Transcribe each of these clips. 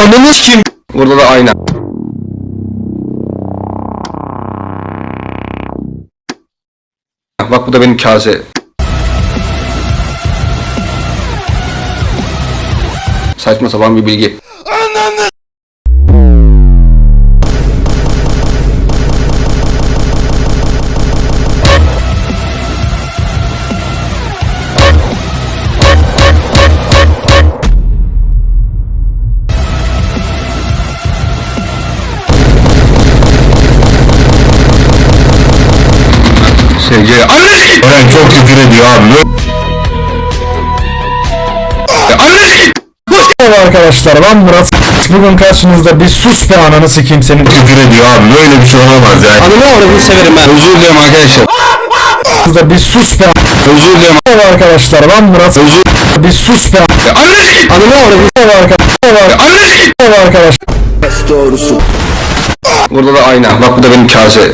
Ananı kim? Burada da ayna. Bak bu da benim kase. Saçma sapan bir bilgi. Sevgi. Anne! Eren çok küfür ediyor abi. Anne! Merhaba arkadaşlar ben Murat. Bugün karşınızda bir sus be ananı sikeyim senin. Küfür ediyor abi böyle bir şey olamaz yani. Anne avradını severim ben. Özür dilerim arkadaşlar. Karşınızda bir sus be Özür dilerim. Merhaba arkadaşlar ben Murat. Özür Bir sus be Anne sikeyim! Ananı avradını Merhaba arkadaşlar. Anne! Merhaba arkadaşlar. Burada da ayna. Bak bu da benim kase.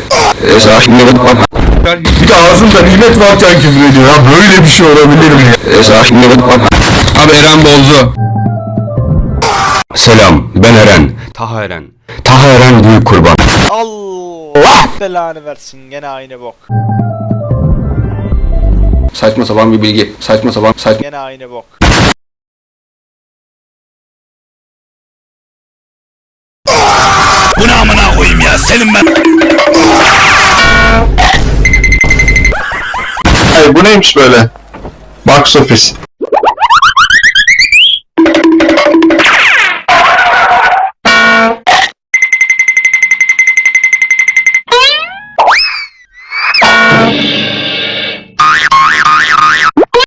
Esra şimdi bak. Bir de ağzında nimet varken küfür ediyor ya. Böyle bir şey olabilir mi ya? Esra şimdi bak. Abi Eren bozdu. Selam ben Eren. Taha Eren. Taha Eren büyük kurban. Allah belanı versin gene aynı bok. Saçma sapan bir bilgi. Saçma sapan saçma. Gene aynı bok. Ay bu neymiş böyle? Box office.